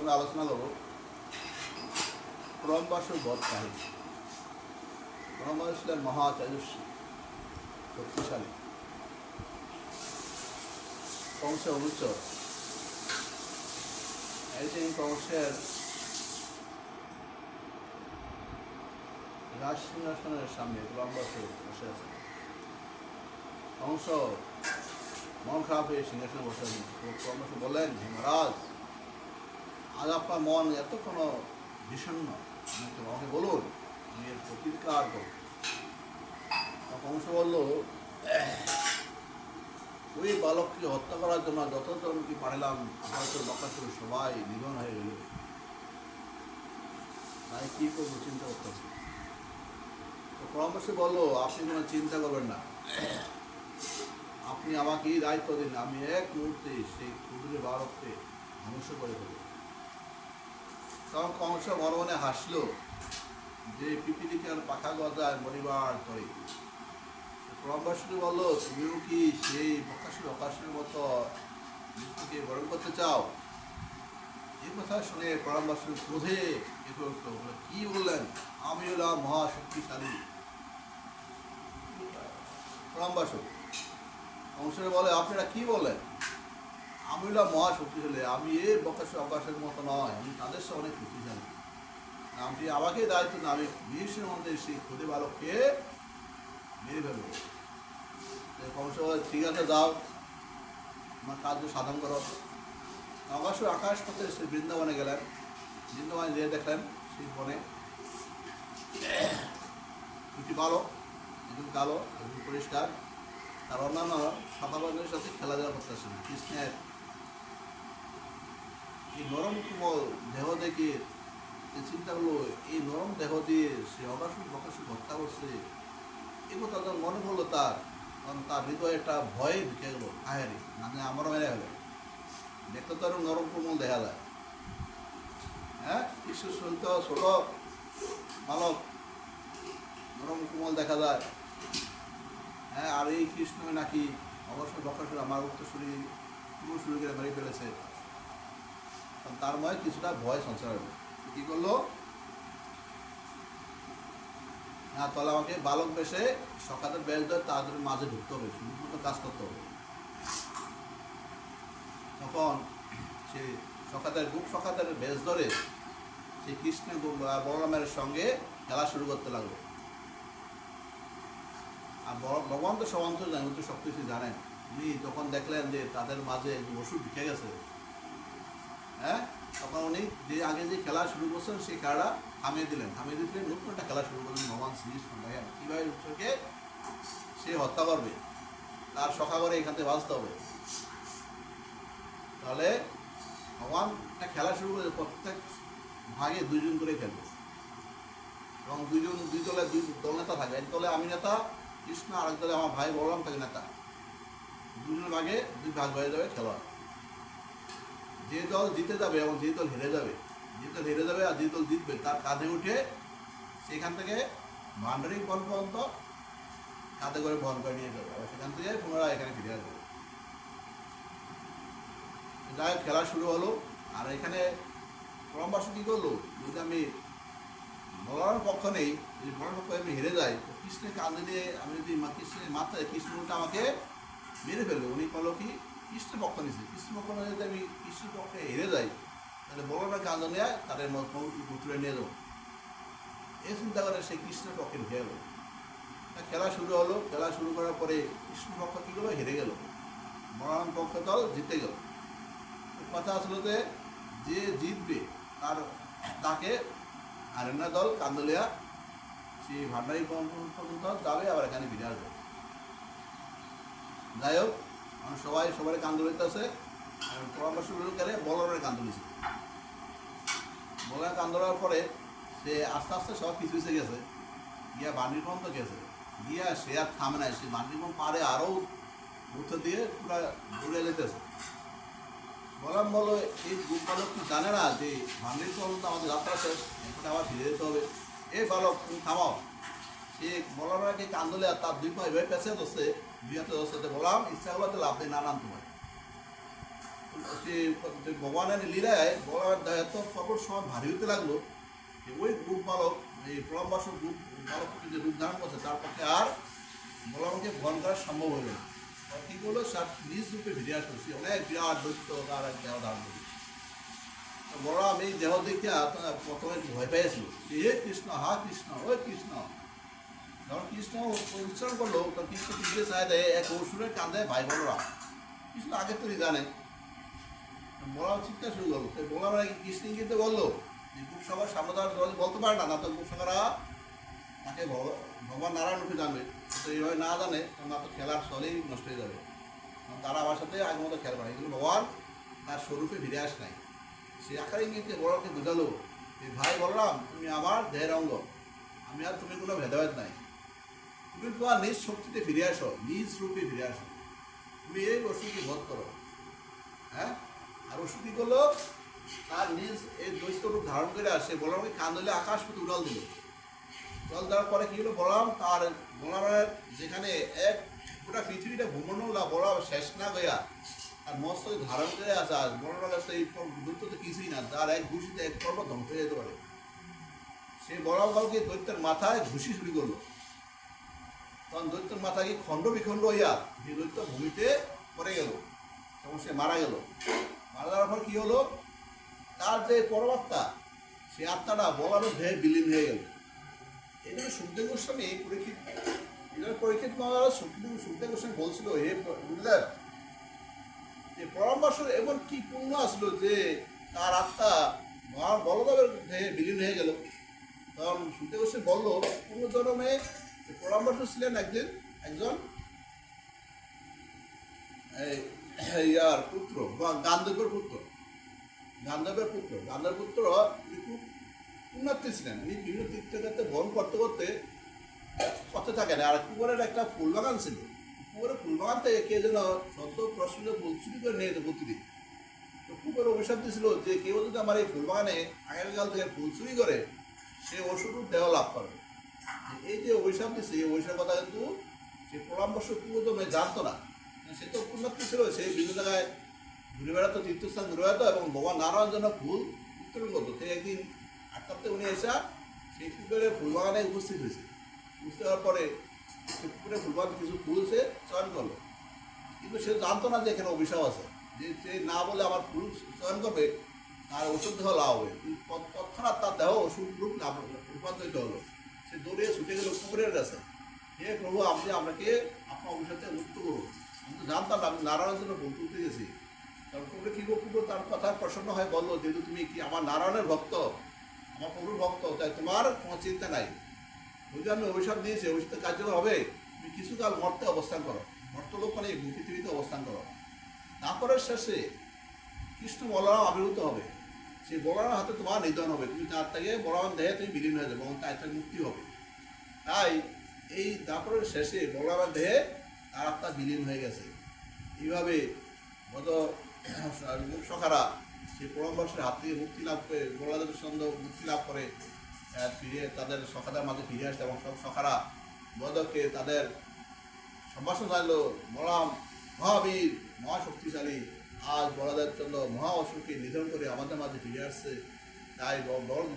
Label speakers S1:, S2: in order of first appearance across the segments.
S1: আমরা আলোচনা করব ক্রমবাসক বধ কাহিনী। ক্রমবাস ছিলেন মহা তেজস্বী শক্তিশালী। কংস অনুচর একদিন কংসের রাজ সিংহাসনের সামনে ক্রমবাসক বসে আছে। কংস মন খারাপ হয়ে সিংহাসনে বসে আছেন। ক্রমশ বললেন, হে মহারাজ আজ আপনার মন এত কোনো তো আমাকে বলুন, আমি এর প্রতিকার করব। কংস বলল, ওই বালককে হত্যা করার জন্য যতজন কি পারলাম? হয়তো বকাসুর সবাই নিধন হয়ে গেল। তাই কী করব চিন্তা করতেছি তো পরামর্শ বলল, আপনি কোনো চিন্তা করবেন না। আপনি আমাকেই দায়িত্ব দিন। আমি এক মুহূর্তে সেই ক্ষুদ্র বালককে ধ্বংস করে দেবো। তখন কংস মনে মনে হাসলো, যে পিপিলিকে আর পাখা গজায় মরিবার করে প্রবাসী বলল, তুমিও কি সেই বকাসুর অকাশের মতো মৃত্যুকে বরণ করতে চাও? এই কথা শুনে পরামর্শের ক্রোধে কি বললেন? আমি হলাম মহাশক্তিশালী। পরামবাসক কংসের বলে, আপনারা কি বলেন আমি হলাম মহাশক্তিশালী আমি এ বকাশ অকাশের মতো নয়, আমি তাদের সাথে অনেক শক্তিশালী। আপনি আমাকে দায়িত্ব না, আমি বিশের মধ্যে সেই খুদে বালককে মেরে ফেলব। বলে ঠিক আছে, যাও। আমার কার্য সাধন করো। অবশ্য আকাশ পথে সে বৃন্দাবনে গেলেন। বৃন্দাবনে যেয়ে দেখলেন সেই বনে দুটি বালক, একজন কালো, একজন পরিষ্কার। আর অন্যান্য শতাবাদের সাথে খেলাধুলা করতেছেন। কৃষ্ণের এই নরম দেহ দেখে চিন্তা করল, এই নরম দেহ দিয়ে সে অকাশুক বকাশুক হত্যা করছে। এগুলো তাদের মনে পড়ল তার, কারণ তার হৃদয়ে একটা ভয়ে ঢুকে গেলো, আহারি মানে আমারও মেরে গেল। দেখতে তো নরম কোমল দেখা যায় হ্যাঁ কিছু শুনতে ছোট বালক, নরম কোমল দেখা যায়। হ্যাঁ আর এই কৃষ্ণ নাকি অবশ্যই বকাসুর আমার উত্তরসূরি পুরুষুরি করে মেরে ফেলেছে। তার মনে কিছুটা ভয় সঞ্চার হলো কী করল? হ্যাঁ তাহলে আমাকে বালক বেশে সকালের বেশ ধরে তাদের মাঝে ঢুকতে হবে মতো কাজ করতে হবে। তখন সে সকালের গুপ সকালের বেশ ধরে সে কৃষ্ণ বলরামের সঙ্গে খেলা শুরু করতে লাগল। আর ভগবান তো সবান্ত জানেন তো সব কিছু জানেন। উনি তখন দেখলেন যে তাদের মাঝে ওষুধ ঢুকে গেছে। হ্যাঁ? তখন উনি যে আগে যে খেলা শুরু করছেন, সেই খেলাটা থামিয়ে দিলেন। থামিয়ে দিলে নতুন একটা খেলা শুরু করলেন ভগবান শ্রীকৃষ্ণ দেখেন কীভাবে ঈশ্বরকে সে হত্যা করবে? তার সখা করে এখান থেকে বাঁচতে হবে। তাহলে ভগবান একটা খেলা শুরু করে প্রত্যেক ভাগে দুইজন করে খেলবে। এবং দুইজন, দুই দলে দুই দল নেতা থাকে। এক দলে আমি নেতা, কৃষ্ণ, আরেক দলে আমার ভাই বলরাম থাকে নেতা। দুজনের ভাগে দুই ভাগ হয়ে যাবে খেলোয়াড়। যে দল জিতে যাবে এবং যে দল হেরে যাবে, যে দল হেরে যাবে আর যে দল জিতবে, তার কাঁধে উঠে সেখান থেকে ভান্ডারিং বন পর্যন্ত কাঁধে করে বন করে নিয়ে যাবে আর সেখান থেকে পুনরায় এখানে ফিরে আসবে। যাই খেলা শুরু হলো আর এখানে পরমবাস কী করল? যদি আমি বলার পক্ষ নেই, যদি বলার পক্ষ আমি হেরে যাই, তো কৃষ্ণের কাঁধে নিয়ে আমি যদি কৃষ্ণের মাথায় কৃষ্ণ উল্টা আমাকে মেরে ফেলবে, উনি করল কি কৃষ্ণের পক্ষ নিয়েছে কৃষ্ণ পক্ষ যদি আমি কৃষ্ণের পক্ষে হেরে যাই, তাহলে বলরামের কাঁধে নিয়ে, তাদের তুলে নিয়ে যাব। এই চিন্তা করে সেই কৃষ্ণের পক্ষে ঢুকে গেলো তা খেলা শুরু হলো, খেলা শুরু করার পরে কৃষ্ণ পক্ষ কী করল? হেরে গেল। বলরাম পক্ষ দল জিতে গেল। কথা আসলো যে যে জিতবে, তার তাকে আরেনা দল কান্দলিয়া সেই ভান্ডারি পর্যন্ত যাবে, আবার এখানে ফিরে আসবে। যাই হোক সবাই সবার কান্দলিতে আছে। পরামর্শ করে বলরের কান্দলিছে বলার কান্দলার পরে সে আস্তে আস্তে সব কিছু এসে গেছে। গিয়া বান্ডির পর্যন্ত গেছে। গিয়া সে আর থামে নাই। সে বান্ডির পারে আরও উঠে দিয়ে পুরো ঘুরে যেতেছে। বললাম বলো এই গ্রুপ বালক কি জানে না যে ভান্ডির পর্যন্ত আমাদের যাত্রা শেষ? এরপরে আবার ফিরে যেতে হবে। এই বালক, তুমি থামাও। সে বলারকে কান্দলে আর তার দুই পায়ে এভাবে পেছে ধরছে। হাতে ধরছে বললাম, ইচ্ছা হলো তো লাভ নেই না নাম তোমার ভগবানের লীলায় বলার দায়িত্ব খবর সময় ভারী হতে লাগল ওই গ্রুপ বালক এই প্রলম্বাসক গ্রুপ বালককে যে রূপ ধারণ করছে, তার পক্ষে আর বলরামকে বহন করা সম্ভব হলো না। কি করল তার নিজ রূপে ফিরে আসলো সে অনেক বিরাট দৈত্য, তার এক দেহ ধারণ করল বলরাম এই দেহ দেখে প্রথমে ভয় পেয়েছিল হে কৃষ্ণ, হা কৃষ্ণ, ওই কৃষ্ণ। যখন কৃষ্ণ উচ্চারণ করল তখন কৃষ্ণ কৃষ্ণের দেয়, এক অসুরের কান্দে ভাই বলরাম কৃষ্ণ আগে তো জানে। বলা চিন্তা শুরু করল তো বললাম কৃষ্ণ কিন্তু বলল, যে খুব সবার সামনে তারা বলতে পারে না না তো খুব সকারা তাকে ভগ- ভগবান নারায়ণ রূপে জানবে। তো এইভাবে না জানে না তো খেলার চলেই নষ্ট হয়ে যাবে। তারা আমার সাথে আগের মতো খেলবে না। কিন্তু ভগবান তার স্বরূপে ফিরে আস নাই। সে আকারে ইঙ্গিতে বড়কে বোঝালো ভাই বলরাম, তুমি আমার দেহের অঙ্গ। আমি আর তুমি কোনো ভেদাভেদ নাই। তোমার নিজ শক্তিতে ফিরে আসো, নিজ রূপে ফিরে আসো। তুমি এই অসুখকে বধ করো। হ্যাঁ? আর অসুখ করল? তার নিজ এই দৈত্য রূপ ধারণ করে আসে বলরামকে কান্দলে আকাশ পথে উড়াল দিল। উড়াল দেওয়ার পরে কি হলো? বলরাম তার বলরামের যেখানে এক গোটা পৃথিবীটা ভ্রমণলা বলরাম শেষ না গয়া আর মস্ত ধারণ করে আসা। বলরামের কাছে এই দৈত্য তো কিছুই না, তার এক ঘুষিতে এক পর্বত ধ্বংস হয়ে যেতে পারে। সেই বলরাম কাউকে দৈত্যের মাথায় ঘুষি শুরু করল। তখন দৈত্যের মাথা কি খণ্ড বিখণ্ড হইয়া সেই দৈত্য ভূমিতে পড়ে গেল। তখন সে মারা গেল। মারা যাওয়ার পর কি হলো? তার যে পরমাত্মা, সে আত্মাটা বলারও দেহে বিলীন হয়ে গেল। এই সুখদেব গোস্বামী পরীক্ষিত পরীক্ষিত মহারাজ সুখদেব সুখদেব গোস্বামী বলছিল, হে গুরুদেব যে পরমবাসর এমন কি পুণ্য আসলো যে তার আত্মা মহান বলদেবের দেহে বিলীন হয়ে গেল? তখন সুখদেব গোস্বামী বলল পরমবাসর ছিলেন একজন একজন ইয়ার পুত্র, বা গান্ধবের পুত্র গান্ধবের পুত্র গান্ধবের পুত্র পুণ্যার্থী ছিলেন, উনি বিভিন্ন তীর্থক্ষেত্রে ভ্রমণ করতে করতে পথে থাকেন। আর কুমারের একটা ফুল বাগান ছিল। কুমারের ফুল বাগান থেকে কে যেন সদ্য প্রশ্ন ফুল চুরি করে নিয়ে যেত প্রতিদিন। তো কুমার অভিশাপ দিয়েছিল যে কেউ যদি আমার এই ফুল বাগানে আগামীকাল থেকে ফুল চুরি করে, সে অসুর দেহ লাভ করবে এই যে অভিশাপ দিচ্ছে এই অভিশাপ কথা কিন্তু সে প্রলাম্বর্ষ পূর্বতমে জানতো না। সে তো পুণ্যার্থী ছিল, সে বিভিন্ন জায়গায় ঘুরে বেড়াতো, তীর্থস্থান ঘুরে বেড়াতো এবং ভগবান নারায়ণ জন্য ফুল উত্তোলন করতো। সে একদিন আটটাতে উনি এসে সেই পুকুরের ফুল বাগানে উপস্থিত হয়েছে। বুঝতে হওয়ার পরে সে পুকুরে ফুল কিছু ফুল সে চয়ন করল। কিন্তু সে জানতো না যে এখানে অভিশাপ আছে। যে সে না বলে আমার ফুল চয়ন করবে, তার ওষুধ দেহ লাভ হবে। তৎক্ষণাৎ তার দেহ ওষুধ রূপ লাভ রূপান্তরিত হলো। সে দৌড়িয়ে ছুটে গেল পুকুরের কাছে। হে প্রভু, আপনি আপনাকে আপনার অভিশাপে মুক্ত করুন। আমি তো জানতাম আমি নারায়ণের জন্য ফুল তুলতে গেছি। তখন কুকুরে কি কুকুর, তার কথা প্রসন্ন হয় বলল, যেহেতু তুমি কি আমার নারায়ণের ভক্ত? আমার প্রভুর ভক্ত, তাই তোমার কোনো চিন্তা নাই। যদি আমি অভিশাপ দিয়েছি অভিশাপ কার্যকর হবে, তুমি কিছুকাল মর্তে অবস্থান করো। মর্তলোক মানে পৃথিবীতে অবস্থান করো। তারপরে শেষে কৃষ্ণ বলরাম আবির্ভূত হবে। সেই বলরামের হাতে তোমার নিধন হবে। তুমি তার থেকে বলরাম দেহে তুমি বিলীন হয়ে যাবে এবং তার মুক্তি হবে। তাই এই তারপরে শেষে বলরামের দেহে তার আত্মা বিলীন হয়ে গেছে। এইভাবে গত সখারা সেই পরমবর্ষের হাত থেকে মুক্তি লাভ করে বড়দের সন্দেহ মুক্তি লাভ করে ফিরে তাদের সখাদের মাঝে ফিরে আসে এবং সব সখারা বদকে তাদের সম্ভাষণ চাইলো বলরাম মহাবীর, মহাশক্তিশালী আজ বড়দের চন্দ্র মহা অসুরকে নিধন করে আমাদের মাঝে ফিরে আসছে। তাই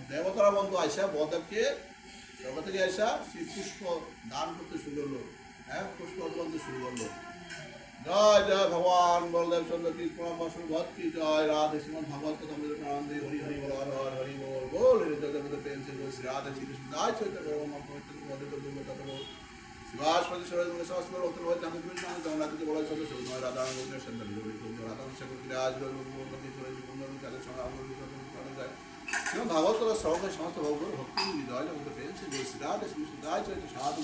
S1: দেবতারা বন্ধু আয়সা বড়দেবকে স্বর্গ থেকে আসা সেই পুষ্প দান করতে শুরু করল। হ্যাঁ পুষ্প করতে শুরু করল। জয় জয় ভগবান বলদেব চন্দ্র কি প্রণাম ভদ কি জয়। রাধে শ্রীমদ ভগবত মধ্যে হরি হরি বল, হর হর বল। বল হরি জয় জগত প্রেম, শ্রী রাধে শ্রী কৃষ্ণ। পবিত্র তো দুর্গত তো শিবাস পতি সরজ সহস্র অতর হতে আমি বিভিন্ন আমি জগন্নাথ থেকে বলা সদস্য নয় রাধা গোবিন্দ সন্তান গৌরী গোবিন্দ রাধা শেখর আজ গৌরী সরজ গোবিন্দ তাদের সঙ্গে আমার এবং ভাগবত সর্বে সমস্ত ভগবান ভক্তি জয় জগত প্রেম সে বল শ্রী রাধে কৃষ্ণ জয় সাধু